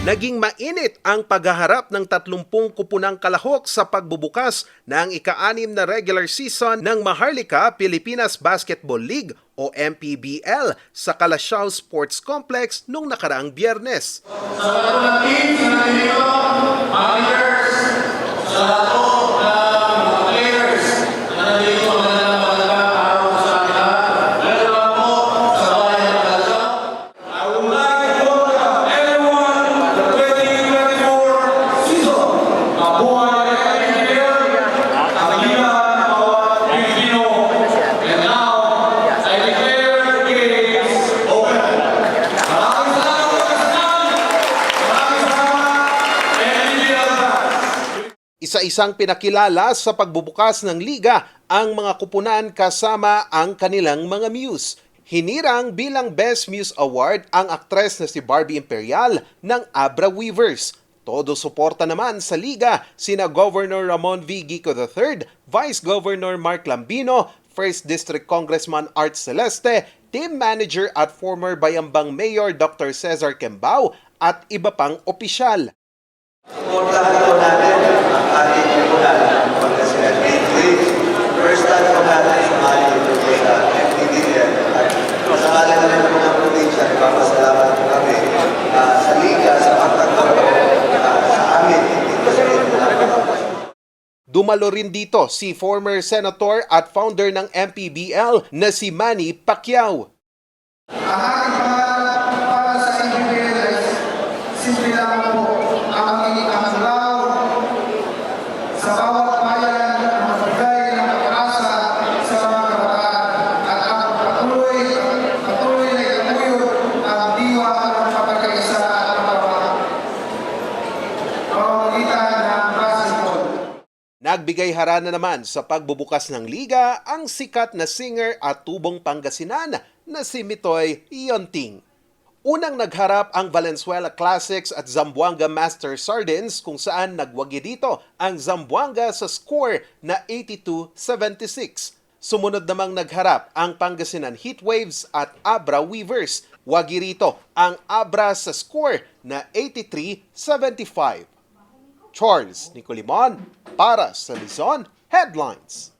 Naging mainit ang paghaharap ng 30 kupunang kalahok sa pagbubukas ng ika-anim na regular season ng Maharlika Pilipinas Basketball League o MPBL sa Calasiao Sports Complex noong nakaraang biyernes. Isa-isang pinakilala sa pagbubukas ng liga ang mga kupunan kasama ang kanilang mga muse. Hinirang bilang Best Muse Award ang aktres na si Barbie Imperial ng Abra Weavers. Todo suporta naman sa liga sina Governor Ramon V. Gico III, Vice Governor Mark Lambino, 1st District Congressman Art Celeste, Team Manager at former Bayambang Mayor Dr. Cesar Kembao at iba pang opisyal. Suportahan po natin ang ating lipunan ng Pangasinan Gateway. First time po natin sumali ito po sa MPBL. At sa ngalan na rin po ng probinsya, ipapasalamat po kami ah, sa Liga sa pagtanggap po ah, sa amin. Ito sa rin po Dumalo rin dito si former senator at founder ng MPBL na si Manny Pacquiao. Ang pangarap para sa MPBLS, simple lang po ang sa bawat bayan na magbigay ng pag-asa sa mga kabataan at ang patuloy, patuloy na itaguyod ang diwa ng pagkakaisa at pamamagitan ng basketball. Nagbigay harana naman sa pagbubukas ng liga ang sikat na singer at tubong Pangasinan na si Mitoy Ionting. Unang nagharap ang Valenzuela Classics at Zamboanga Master Sardines kung saan nagwagi dito ang Zamboanga sa score na 82-76. Sumunod namang nagharap ang Pangasinan Heatwaves at Abra Weavers. Wagi rito ang Abra sa score na 83-75. Charles Nicolimon para sa Luzon Headlines.